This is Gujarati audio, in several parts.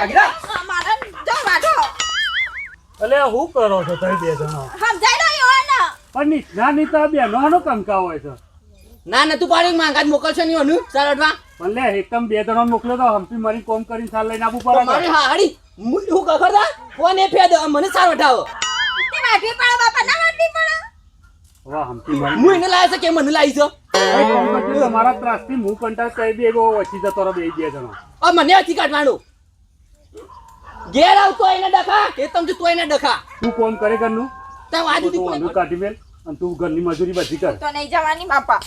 મારા એટલે હું કરો છો તમે બે જણા? સમજાય નહીં હોય ને? પણ ની- નાની તો બે નાનો કંકા હોય છે. ના ના તું પાડી માંગા મોકલશો નહીં ઓનું સરડવા પણ લે એકદમ બે જણા મોકલો તો હમ્પી મારી કોમ કરીને સાલ લઈને આપું પડે મારી હા હાડી હું હું કખરતા કોણ એ ફેદ મને સાર વઠાવો. તે વાઢવી પડે બાપા ના વાઢવી પડે. વાહ હમ્પી મારી હું એને લાવ્યો છે કે મને લાવી છો? કરતી તમારા ત્રાસથી હું કંટાળ કઈ દેગો એવો વચ્ચે જતો રહો બે બે જણા. આ મને હતી કાઢવાનું. ઘેર આવતો એને ડખા કે તમે તું એને ડખા. તું કોમ કરે ઘરનું? તે આજુ તું ઓનું કાઢી મેલ અને તું ઘરની મજૂરી બધી કર. તો નહીં જવાની બાપા.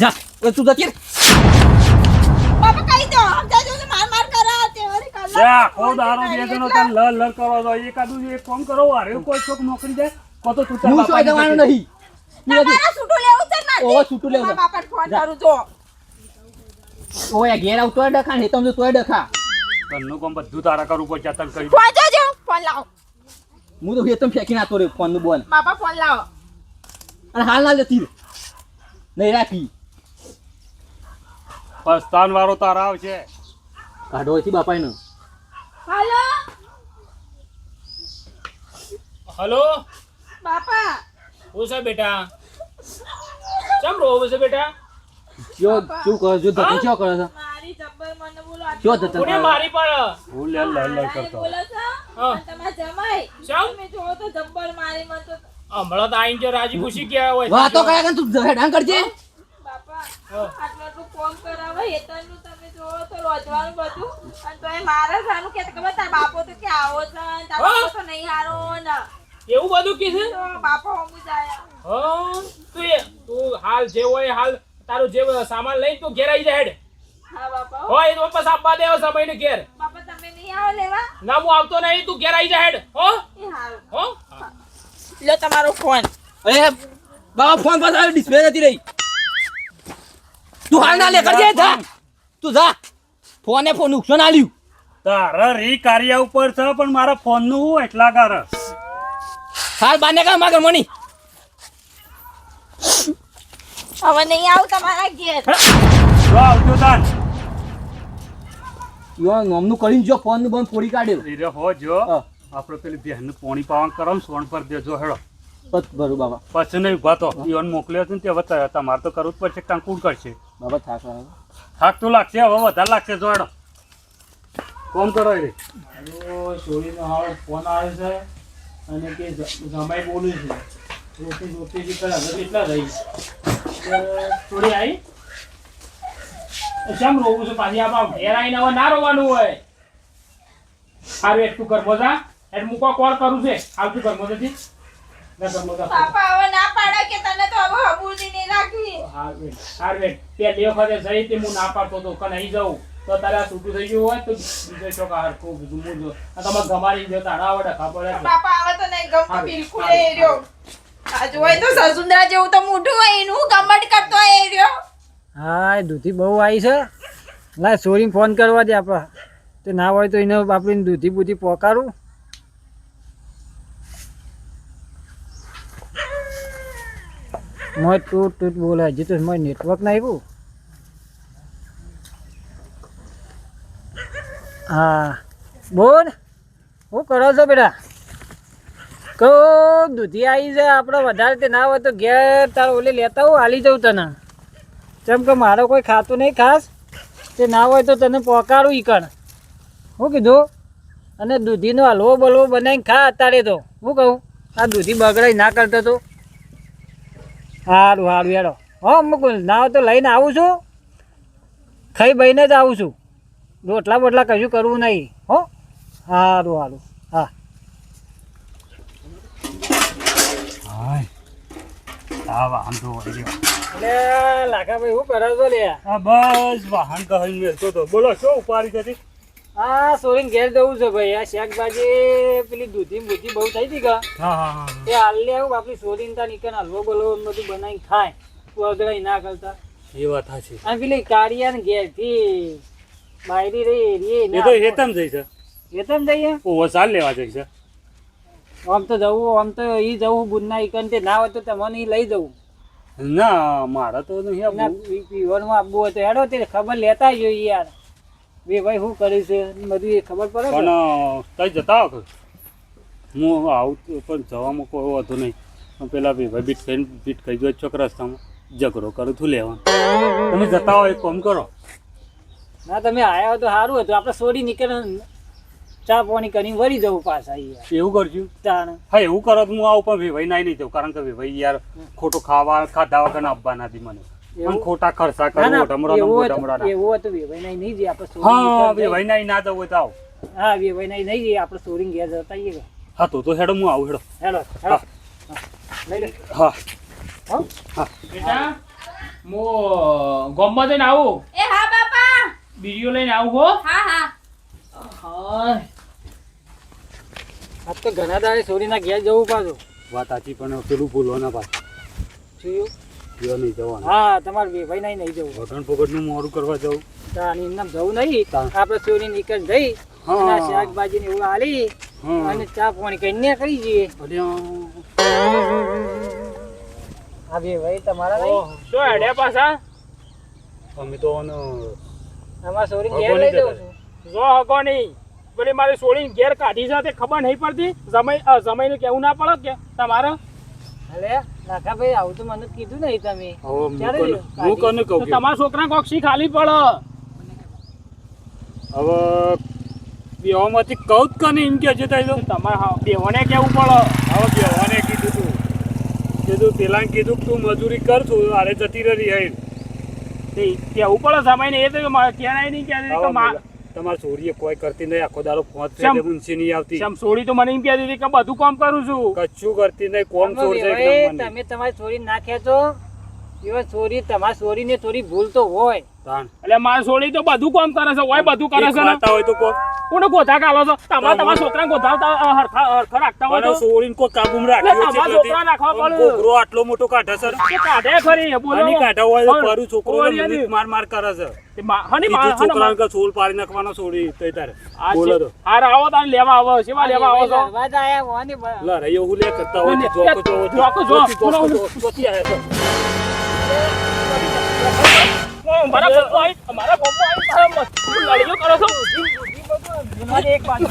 જા એ તું જતી. બાપા કઈ દો આમ જાજો ને માર માર કરા તે વળી કલાક જા કો દારો બે જનો તને લર લર કરો છો એકાદું એક કોમ કરો અરે કોઈ છોક નોકરી જાય કો તો તું તારા બાપા દેવાનું નહીં? તું. તમારે છૂટું લેવું છે ને મારે? ઓ છૂટું લેવું બાપા મારા ફોન કરું જો. ઓય ઘેર આવતો ડખા ને તમે તોય ડખા. ઘરનું કામ બધું તારા કરવું પડશે તને કરી ફોન જોજો ફોન લાવો. હું તો હેતમ ફેંકીને આતો રે ફોનનું બોલ. બાપા ફોન લાવો. અને હાલ ના જતી. નહીં રાખી. પસ્તાન વાળો તારા આવશે. કાઢો અહીંથી બાપા એનો હાલો? હલો? બાપા. હું છે બેટા? ચમ રોવે છે બેટા? કયો શું કરો જો ધક્કો શું કરો છો? મારી જબ્બર મને બોલો શું ધક્કો? કોને મારી પર? હું લે લે કરતો. બોલો છો? હા. અને જમાઈ? શું? મે જોવો તો જબ્બર મારી મને તો હમણાં તો આઈને જો રાજી ખુશી કે હોય. વાતો કયા કે તું હેડાન કરજે. બાપા હા. આટલું આટલું કોમ કરાવે હેતરનું તમે જોવો તો રોજવાનું બધું. અને તોય મારે સારું કે તમે તાર બાપો તો કે આવો છે ને તાર બાપો તો નહીં હારો ને. એવું બધું કીધું બાપા હમું જાય. હા તું એ તું હાલ જે હોય હાલ. તારું જે સામાન લઈને તું ઘેર આવી જા હેડ. હા બાપા હો. એ તો બસ આપવા દેવો સમય ને ઘેર. બાપા તમે નહીં આવો લેવા? ના હું આવતો નહીં તું ઘેર આવી જા હેડ. હો? હો? લો તમારો ફોન અરે બાપા ફોન પર આવ્યો ડિસ્પ્લે નથી રહી. તું હાલ ના લે કરજે જા. તું જા. ફોને ફોન નુકસાન આલ્યું તારા રી કાર્ય ઉપર છે પણ મારા ફોનનું એટલા કારણ હાલ બાને કા માગર મણી હવે નહીં આવું તમારા ઘેર. જો આવજો તાર. યો નોમનું કરીને જો ફોનનું બંધ ફોડી કાઢ્યો રે હો જો. આપણે પેલી બહેન પોણી પાવન કરો સોણ સોન પર દેજો હેડો. બરું બાબા. પછી નહીં ઊભા તો. ઈવન મોકલ્યો છે ને તે હવે તમારે તો કરવું જ પડશે કાંકુડ કરશે? બાબા થાક લાગે. થાક તો લાગશે હવે વધારે લાગશે જો હેડો. કોમ કરો એ રે છોડીનો હાલ ફોન આવે છે અને કે જમાઈ બોલું છે. રોટી રોટી જે કરે કેટલા રહી થોડી આવી કેમ રોવું છે પાછી. આપણે ઘેર આવીને હવે ના રોવાનું હોય. સારું એટલું કરમો જા. એટલે મૂકો કોલ કરું છે. આવતું કરમો જતી ના પાપા હવે ના પાડે કે તને તો હવે હબુજી નહીં રાખવી હાર વેટ પહેલી વખતે જઈ તે હું ના પાડતો તો કે નહીં જવું તો તારે આ છૂટું થઈ ગયું હોય તો બીજો ચોક હરખું બીજું હું જો. તમારે ગમાડી જો તારા આવડે ખબર પાપા હવે તો નહીં ગમતું બિલકુલ એ રહ્યો. આ હોય તો સસુંદરા જેવું તો મોઢું હોય, એનું ગમડ કરતો એ રહ્યો. હા એ દૂધી બહુ આવી છે. ના સોરીને ફોન કરવા દે આપણે. તે ના હોય તો એને આપણે દૂધી બૂધી પોકારું. મોય તૂટ તૂટ બોલે હજી તો મોય નેટવર્ક ના આવ્યું હા. બોલ. શું કરો છો બેટા? કહો, દૂધી આવી જાય, આપણે વધારે તે ના હોય તો ઘેર તાર ઓલે લેતા હું હાલી જઉં તને. જેમ કે મારો કોઈ ખાતું નહીં ખાસ, તે ના હોય તો તને પોકારું ઈ કણ. શું કીધું? અને દૂધીનો હલવો બલવો બનાવીને ખા અત્યારે તો. હું કહું? આ દૂધી બગડાઈ ના કરતો તો. સારું સારું હેડો. હો મુકુલ ના હોય તો લઈને આવું છું. ખાઈ બહીને જ આવું છું. રોટલા બોટલા કશું કરવું નહીં. હો? સારું સારું હા. આ હોય રહ્યો. એટલે લાખાભાઈ શું કરો છો લે. હા બસ વાહન કહી મેળતો તો. બોલો શું ઉપાડી હતી હા સોરીને ઘેર જવું છે ભાઈ. આ શાકભાજી પેલી દૂધી બૂધી બહુ થઈ હતી કા? હા હા હા એ હાલ આવું આપણી સોરીન ત્યાં નીકળ હલવો બોલો બધું બનાવીને ખાય. વગડાઈ ના કરતા. એ વાત સાચી. અને પેલી કાળિયા ને ઘેરથી બાયરી રહી એ એ તો હેતમ જઈ છે. હેતમ જઈએ ઓ વસાલ લેવા જઈ છે આમ તો જવું આમ તો એ જવું ગુડના ઈકન તે ના હોય તો તમને એ લઈ જવું. ના મારે તો નહીં પીવાનું આપવું હોય તો હેડો તે ખબર લેતા જોઈએ યાર. બે ભાઈ શું કર્યું છે બધું એ ખબર પડે પણ કે? તઈ જતા હો હું આવું પણ જવામાં કોઈ વાંધો નહીં. હું પેલા બે ભાઈ બીટ ખાઈને બીટ ખાઈ ગયો ચોક રસ્તામાં. ઝઘડો કરું છું લેવાનું. તમે જતા હો એક કામ કરો. ના તમે આવ્યા હો તો સારું હતું આપણે છોડી નીકળે ચા પાણી કરીને વળી જવું પાછા એવું કરજો? તાણ. હા એવું કરો હું આવું પણ વેવાઈ નાઈ નહીં જવું કારણ કે વેવાઈ યાર ખોટું ખાવા ખાધા વગર આપવા નથી મને. એવું? પણ ખોટા ખર્ચા કરું ના મોટા એવું હતું વેવાઈ નહીં નહીં જઈએ આપણે સોરી હા વેવાઈ નાઈ ના જવું તો આવો. હા વેવાઈ નાઈ નહીં જઈએ આપણે સોરી ઘેર જતા આવીએ. હા તો તો હેડો હું આવું હેડો. હેડો લે. હા. બેટા મો ગોમમાં જઈને આવું? એ હા બાપા. બીડીઓ લઈને આવું હો? હા હા. હા આજ તો ઘણા દાડે સોરીના ઘેર જવું પાછું. વાત સાચી પણ પેલું ભૂલો ના પાછું. જોયું જીવા નહીં જવાનું. હા તમારે વેવાઈ નહીં નહીં જવું. વગણ પગડનું મોડું કરવા જવું તાની એમને જવું નહીં. આપણે સોરી નીકળ જઈ. હા. શાકભાજી ને એવું હાલી. અને ચા પાણી કરીને કરી જઈએ. હા બે ભાઈ તમારા નહીં. શું હેડ્યા પાછા? અમે તો અમારા સોરી ઘેર લઈ જવું છું. જો હકો નહીં. પેલી મારે સોળીને ઘેર કાઢી છે ખબર નહીં પડતી. જમાઈ જમાઈને કેવું ના પડે કે તમારે. અલે નાકા આવું તો મને કીધું નહીં તમે. હું કોને- લ્યો? હું કોને કહું તમારા છોકરા કોક શી ખાલી પડે? હવે બેવામાંથી કહું જ કને એમ કે છે તમારે હા, બેહોને કેવું પડે. હવે બેવાને કીધું તું. કીધું પેલા કીધું કે તું મજૂરી કર છું આરે જતી રહી હઈ તે કેવું પડે ને એ તો મારે કહેવાય નહીં કે તમારે ચોરીએ કોઈ કરતી નહીં. આખો દાડો ફોન? મુનસી નહીં આવતી. શેમ સોળી તો મને એમ કહેતી હતી કે બધું કામ કરું છું. કચ્છું કરતી નહીં. કોમ તમે છે. તમે તમારી ચોરી ના છો એવા ચોરી તમારી ચોરીને થોડી ભૂલ તો હોય. એટલે મારી ચોરી તો બધું કામ કરે છે હોય બધું કરે છે ને? હોય તો કોક કોને ગોધા કાઢો છો? તમારા તમારા છોકરા ગોધા હરખા હરખા રાખતા હોય તો? સોરીને કોઈ કાબુમાં રાખ્યો છે તમારા છોકરા રાખવા પડે. ઘોઘરો આટલો મોટો કાઢે સર કાઢે ખરી બોલો. આની કાઢા હોય પરું છોકરો ઓરી માર માર કરે છે. હની માર બીજું હની મા- છોકરાને કે સોલ પાડી નાખવાનો છોડી તઈ તારે. બોલો તો. હાર આવો તારે લેવા આવો શેમાં લેવા આવો છો? લડવા આયા હોની લ રે લા રહીયો લે કરતા હોય તો જોકો જો જોકો જો. કો જો જોતી આયા છો. ઓ, મારા પપ્પા આઈ- મારા પપ્પા તારા મસ્ત લડાઈઓ કરો છો. એક બાજુ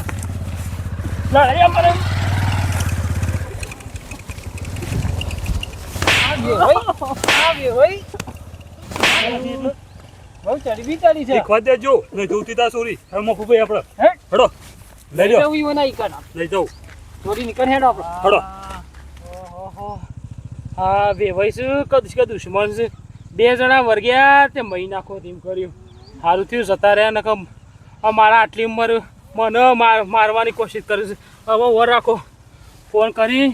બહુ ચડી છે. ને જોતી તા સોરી. હવે આપણે. હે? હડો લઈ જવું નહીં લઈ નીકળ હેડો આપણે. હડો. હા બે ભાઈ શું કદ કે દુશ્મન છે. બે જણા વર્ગ્યા તે મહી નાખો તેમ કર્યું. સારું થયું જતા રહ્યા નખમ મારા આટલી ઉંમર મને માર, મારવાની કોશિશ કરે છે. હવે ઓર રાખો. ફોન કરી,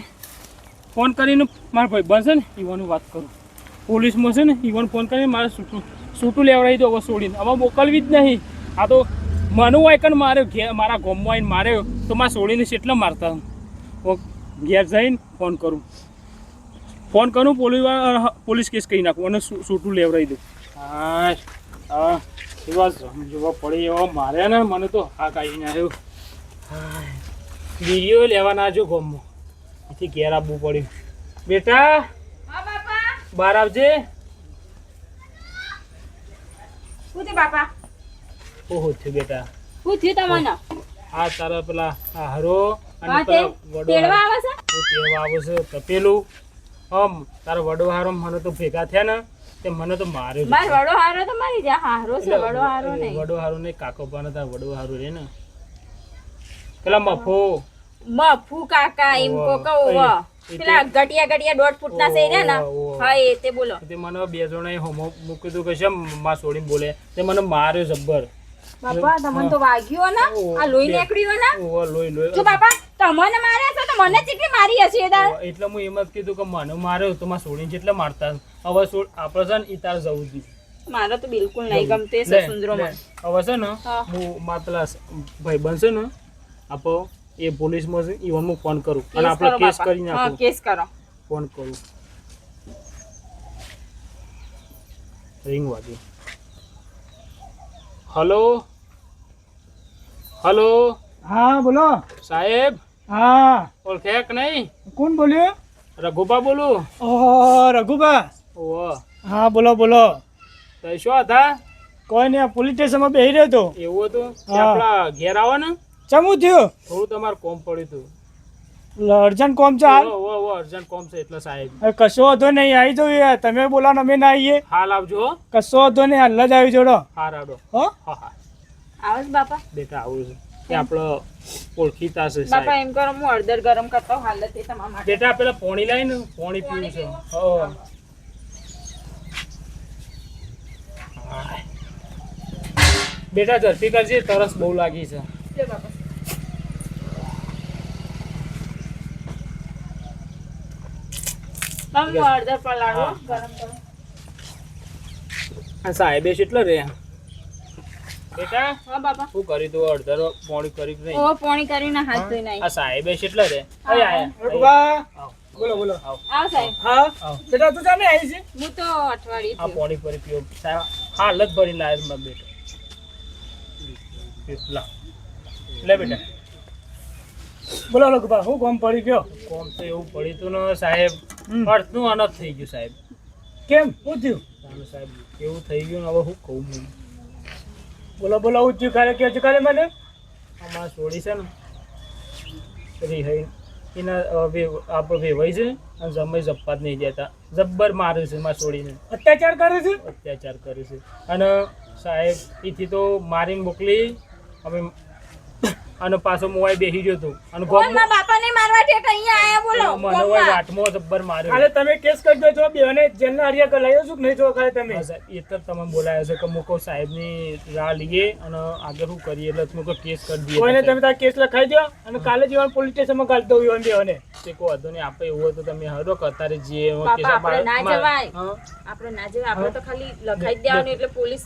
ફોન કરીને મારા ભાઈ બનશે ને, ઈવાનું વાત કરું. પોલીસમાં છે ને, ઈવન ફોન કરીને મારે છૂટું છૂટું લેવડાવી દો, હવે છોડીને. હવે મોકલવી જ નહીં. આ તો મનુ હોય કે મારે, ઘેર, મારા ગોમમાં આવીને માર્યો તો મારે છોડીને કેટલા મારતા. ઘેર જઈને ફોન કરું. ફોન કરું, પોલીસ પોલીસ કેસ કહી નાખું અને સૂટું લેવડાવી દઉં. હા હા. એવા જોવા પડી એવા મારે ને મને તો હા કાઢી નાખ્યો વીડિયો લેવાના જો ગમો એથી ઘેર આવવું પડ્યું. બેટા બહાર આવજે. બાપા? ઓહો થયું બેટા. શું થયું તમને આ તારા પેલા હારો હરો અને તેડવા વડો આવે છે? તેડવા આવે છે તપેલું. આમ તારો વડો હારો મને તો ભેગા થયા ને. તે મને તો માર્યો માર વડો હારો તો મારી જા હારો છે વડો હારો નહીં. વડો હારો નહીં કાકો પણ તાર વડો હારો રે ને. પેલા મફો. મફુ કાકા એમ કો કહો. પેલા ગટિયા ગટિયા દોઢ ફૂટના છે ને? ના. હા એ તે બોલો. તે મને બે જણાએ હોમો મૂકી દીધું કે શેમમાં છોડીને બોલે. તે મને માર્યો જબ્બર. બાપા તમને તો વાગ્યો ને? આ લોહી નીકળ્યો ને? ઓવા લોહી લોહી. જો બાપા તમને માર્યા છો તો મને ચીટલી મારી હશે એ એટલે હું એમ જ કીધું કે મને માર્યો તો માં છોડીને જેટલા મારતા હવે છોડ આપણે છે ને ઇતાર જવું જોઈએ નહીં. તો બિલકુલ નહીં ગમતે લે, સુંદરો હવે છે ને હું. માતલા ભાઈ બનશે ને આપો એ પોલીસમાં છે ઈવન હું ફોન કરું. અને આપણે કેસ કરી હા કેસ કરો. ફોન કરું. રિંગ વાગી. હલો? હલો? હા બોલો. સાહેબ? હા. ઓળખે કે નહીં? કોણ બોલ્યું? રઘુબા બોલું. ઓહો રઘુબા. ઓહો હા બોલો બોલો. તો શું હતા? કોઈ નહીં પોલીસ સ્ટેશનમાં બેહી રહ્યો હતો એવું હતું? આપણા ઘેર આવો ને? ચમું થયું? થોડું તમારે કોમ પડ્યું હતું. અર્જન્ટ કોમ છે હાલ? ઓ, અર્જન્ટ કોમ છે એટલે સાહેબ. હવે કશો વાંધો નહીં આવી યાર. તમે બોલાવો અમે ના આવીએ હાલ આવજો હો. કશો વાંધો નહીં હાલ જ આવી જોડો હાર આવડો હો. હા હા. બાપા. બેટા આવું છે. એ આપણો ઓળખીતા છે બાપા એમ કરો હું હળદર ગરમ કરતા હોઉં હાલ એ તમારા માટે. બેટા પેલા પોણી લાવી ને પોણી પીવું છે. હો. બેટા ઝડપી કરજે તરસ બહુ લાગી છે. સાહેબે કેટલો રે? બેટા હા બાપા. શું કરી તું? અડધર પોણી કરી નહીં. ઓ પોણી કરીને હાથ ધોઈ નાઈ આ સાહેબે કેટલા રે અહીં આયા. બોલો બોલો. આવ. આવ સાહેબ. હા? બેટા તું જાને આવી છે? હું તો અઠવાડી આ પોણી પર પીઓ. સાહેબ હાલ જ ભરી લાય મત બેટા. લા. લે બેટા. બોલો લગભગ હું કોમ પડી ગયો? કોમ તો એવું પડી તું ને સાહેબ. અર્થનું અનર્થ થઈ ગયું સાહેબ. કેમ? શું થયું? સાહેબ એવું થઈ ગયું હવે હું કહું બોલો બોલો ખાલે કાલે કે કાલે મને? અમારા છોડી છે ને. રિહાઈ એના આપણે વેવાય છે અને જમાઈ જપ્પા જ નહીં જતા જબ્બર મારે છે માં છોડીને અત્યાચાર કરે છે? અત્યાચાર કરે છે. અને સાહેબ એથી તો મારીને મોકલી અમે અને પાછો મોવાઈ બેસી ગયો હતો. અને કોણ ગોમ મારા બાપાને મારવા ઠેક અહીંયા આયા બોલો મને હોય કોણમાં? જબ્બર માર્યો. અરે તમે કેસ કરી દો છો બેને જેલના હરિયા કલાયો છું કે નહીં જો કરે તમે? એ તો તમે બોલાયો છે કે મૂકો સાહેબની રાહ લઈએ અને આગળ હું કરીએ. એટલે તમે કેસ કરી દઈએ. કોઈને તમે. તાર કેસ લખાઈ દો અને કાલે જીવન પોલીસ સ્ટેશનમાં ગાળી દઉં બેને. તે કોઈ ને આપણે એવું હોય તો તમે હરો કરતા રે જે આપણે ના જવાય. આપણે ના જવાય. આપણે તો ખાલી લખાઈ દેવાનું એટલે પોલીસ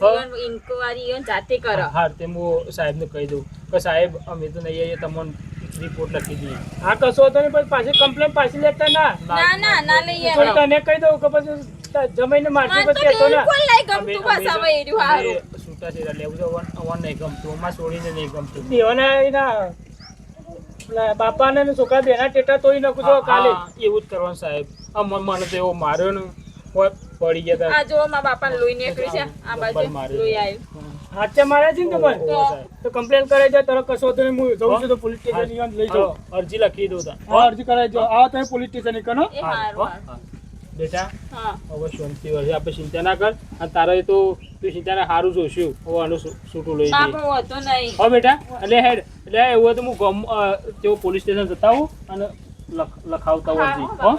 ઇન્કવાયરી જાતે કરે. હા તે હું સાહેબને કહી દઉં કે સાહેબ અમે તો નહીં આવીએ તમને રિપોર્ટ લખી દઈએ. આ કશો હતો ને પછી પાછી કમ્પ્લેન પાછી લેતા ના. ના ના ના લઈએ. તને કહી દઉં કે પછી જમીને મારતી પછી કહેતો ના. બિલકુલ લઈ ગમતું બસ હવે હારું. અમે છૂટાછેડા લેવું છે અવન નહીં ગમતું અમારે છોડીને નહીં ગમતું. દેવાના એના બાપાને ને છોકરા બેના ટેટા તોય નાખું છો કાલે. એવું જ કરવાનું સાહેબ. આ મને તો એવો માર્યો ને. હોય પડી ગયા આ જો મારા બાપા લોહી નીકળી છે. આ બાજુ. લોહી આવ્યું. હાથે માર્યા છે ને તા. તમારે? તો કમ્પ્લેન કરાઈ જાય તરત કશો તો હું જઉં છું તો પોલીસ સ્ટેશનની લઈ જાઉં અરજી લખી દઉં તા. અરજી કરાવી જાઓ આવો તમે પોલીસ સ્ટેશન. હા. બેટા હા. હવે શાંતિ વર્ષે આપણે ચિંતા ના કર. અને તારે તો તું ચિંતા ના સારું જોશું હવે આનું છૂટું લઈ જઈએ. બાપા હોતો નહીં. હા બેટા એટલે હેડ. એટલે એવું હોય તો હું ગમ તેઓ પોલીસ સ્ટેશન જતા હોઉં અને લખ- લખાવતા હોય હા.